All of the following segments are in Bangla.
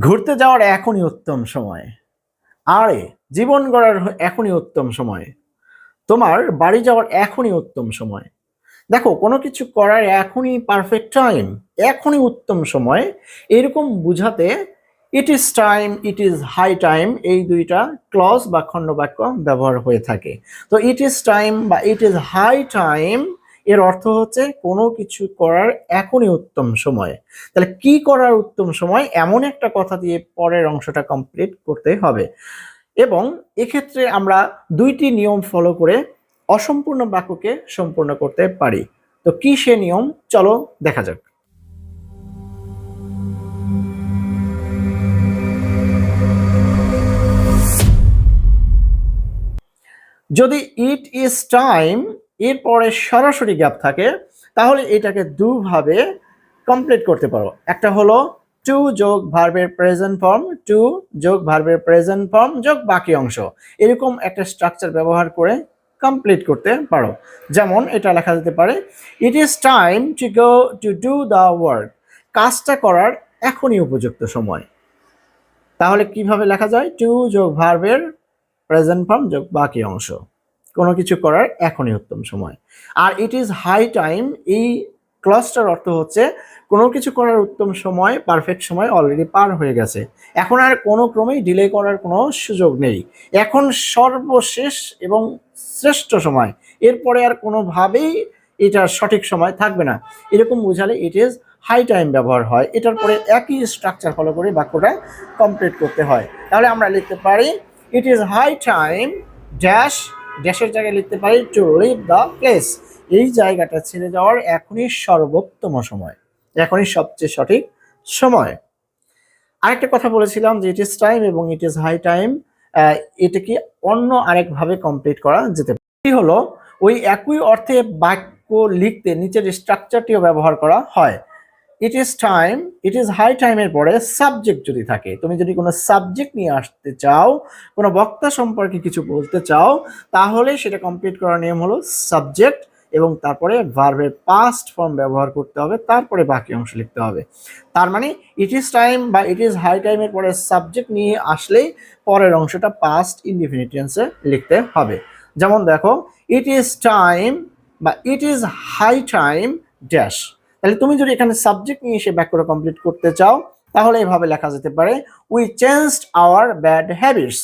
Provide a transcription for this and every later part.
ঘুরতে যাওয়ার এখনই উত্তম সময়। আরে, জীবন গড়ার এখনই উত্তম সময়। তোমার বাড়ি যাওয়ার এখনই উত্তম সময়। দেখো, কোনো কিছু করার এখনই পারফেক্ট টাইম এখনই উত্তম সময়। এরকম বুঝাতে it is time it is high time এই দুইটা ক্লজ বা খণ্ডবাক্য ব্যবহার হয়ে থাকে। তো ইট ইজ টাইম বা ইট ইজ হাই টাইম এর অর্থ হচ্ছে কোনো কিছু করার এখনই উত্তম সময়। তাহলে কি করার উত্তম সময়? এমন একটা কথা দিয়ে পরের অংশটা কমপ্লিট করতে হবে। এবং এক্ষেত্রে আমরা দুইটি নিয়ম ফলো করে অসম্পূর্ণ বাক্যকে সম্পূর্ণ করতে পারি। তো কি সে নিয়ম? চলো দেখা যাক। যদি ইট ইজ টাইম এরপরে সরাসরি গ্যাপ থাকে, তাহলে এটাকে দুভাবে কমপ্লিট করতে পারো। একটা হলো টু যোগ ভার্বের প্রেজেন্ট ফর্ম টু যোগ ভার্বের প্রেজেন্ট ফর্ম যোগ বাকি অংশ। এরকম একটা স্ট্রাকচার ব্যবহার করে কমপ্লিট করতে পারো। যেমন এটা লেখা যেতে পারে it is time to go to do the work কাজটা করার এখনই উপযুক্ত সময়। তাহলে কীভাবে লেখা যায়? টু যোগ ভার্বের প্রেজেন্ট ফর্ম যোগ বাকি অংশ। কোনো কিছু করার এখনই উত্তম সময়। আর ইট ইজ হাই টাইম এই ক্লসটার অর্থ হচ্ছে কোনো কিছু করার উত্তম সময় পারফেক্ট সময় অলরেডি পার হয়ে গেছে। এখন আর কোনো ক্রমেই ডিলে করার কোনো সুযোগ নেই। এখন সর্বশেষ এবং শ্রেষ্ঠ সময়। এরপরে আর কোনোভাবেই এটার সঠিক সময় থাকবে না। এরকম বোঝালে ইট ইজ হাই টাইম ব্যবহার হয়। এটার পরে একই স্ট্রাকচার ফলো করে বাক্যটা কমপ্লিট করতে হয়। তাহলে আমরা লিখতে পারি it is high time dash ড্যাশের জায়গায় লিখতে পারি টু লিভ দ্য প্লেস এই জায়গাটা ছেড়ে যাওয়ার এখনই সর্বোত্তম সময়। এখনই সবচেয়ে সঠিক সময়। আরেকটা কথা বলেছিলাম যে ইট ইজ টাইম এবং ইট ইজ হাই টাইম এটাকে অন্য আরেকভাবে কমপ্লিট করা যেতে পারে। হলো ওই একই অর্থে বাক্য লিখতে, নিচের স্ট্রাকচারটিও ব্যবহার করা হয়। It is time it is high টাইমের পরে সাবজেক্ট যদি থাকে, তুমি যদি কোনো সাবজেক্ট নিয়ে আসতে চাও, কোনো বক্তা সম্পর্কে কিছু বলতে চাও, তাহলে সেটা কমপ্লিট করার নিয়ম হলো সাবজেক্ট এবং তারপরে ভার্বের পাস্ট ফর্ম ব্যবহার করতে হবে, তারপরে বাকি অংশ লিখতে হবে। তার মানে ইট ইজ টাইম বা ইট ইজ হাই টাইমের পরে সাবজেক্ট নিয়ে আসলেই পরের অংশটা পাস্ট ইনডিফিনিট টেন্সে লিখতে হবে। যেমন দেখো ইট ইজ টাইম বা it is high time dash তাহলে তুমি যদি এখানে সাবজেক্ট নিয়ে এসে বাক্যটা কমপ্লিট করতে চাও, তাহলে এভাবে লেখা যেতে পারে we changed our bad habits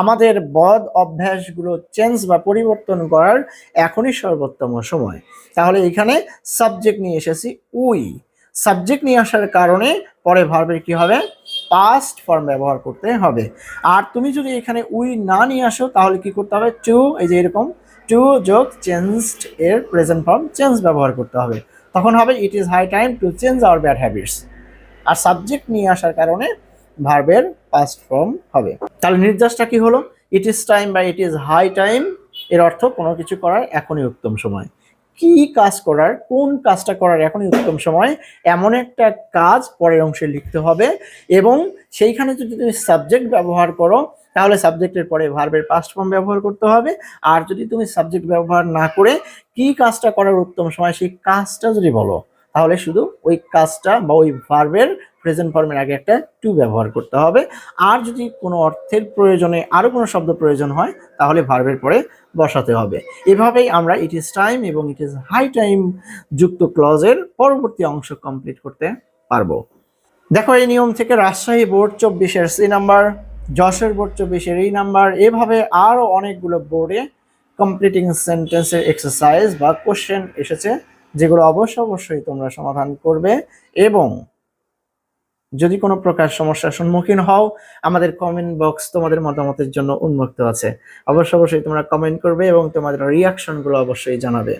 আমাদের বদ অভ্যাসগুলো চেঞ্জ বা পরিবর্তন করার এখনই সর্বোত্তম সময়। তাহলে এখানে সাবজেক্ট নিয়ে এসেছি উই সাবজেক্ট নিয়ে আসার কারণে পরে ভার্বের কি হবে? পাস্ট ফর্ম ব্যবহার করতে হবে। আর তুমি যদি এখানে উই না নিয়ে আসো, তাহলে কি করতে হবে? টু এই যে এরকম টু যোগ চেঞ্জড এর প্রেজেন্ট ফর্ম চেঞ্জ ব্যবহার করতে হবে। তখন হবে it is high time to change our bad habits R subject নিয়ে আসার কারণে ভার্বের পাস্ট ফর্ম হবে। তাহলে নির্দেশটা কি হলো? ইট ইজ টাইম বা ইট ইজ হাই টাইম এর অর্থ কোনো কিছু করার এখনই উত্তম সময়। কি কাজ করার, কোন কাজটা করার এখনই উত্তম সময়, এমন একটা কাজ পরের অংশে লিখতে হবে। এবং সেইখানে যদি তুমি সাবজেক্ট ব্যবহার করো তাহলে সাবজেক্টের পরে ভার্বের পাস্ট ফর্ম ব্যবহার করতে হবে। আর যদি তুমি সাবজেক্ট ব্যবহার না করে কি কাজটা করার উত্তম সময়, সেই কাজটা যদি বলো, তাহলে শুধু ওই কাজটা বা ওই ভার্বের প্রেজেন্ট ফর্মের আগে একটা টু ব্যবহার করতে হবে। আর যদি কোনো অর্থের প্রয়োজনে আরও কোনো শব্দ প্রয়োজন হয়, তাহলে ভার্বের পরে বসাতে হবে। এভাবেই আমরা ইট ইজ টাইম এবং ইট ইজ হাই টাইম যুক্ত ক্লজের পরবর্তী অংশ কমপ্লিট করতে পারব। দেখো এই নিয়ম থেকে রাজশাহী বোর্ড চব্বিশের সি নাম্বার যশোর বোর্ড চব্বিশের এই নাম্বার। এভাবে আরও অনেকগুলো বোর্ডে কমপ্লিটিং সেন্টেন্সের এক্সারসাইজ বা কোশ্চেন এসেছে, যেগুলো অবশ্য অবশ্যই তোমরা সমাধান করবে। এবং যদি কোনো প্রকার সমস্যার সম্মুখীন হও, আমাদের কমেন্ট বক্স তোমাদের মতামতের জন্য উন্মুক্ত আছে। অবশ্য অবশ্যই তোমরা কমেন্ট করবে এবং তোমাদের রিয়াকশনগুলো অবশ্যই জানাবে।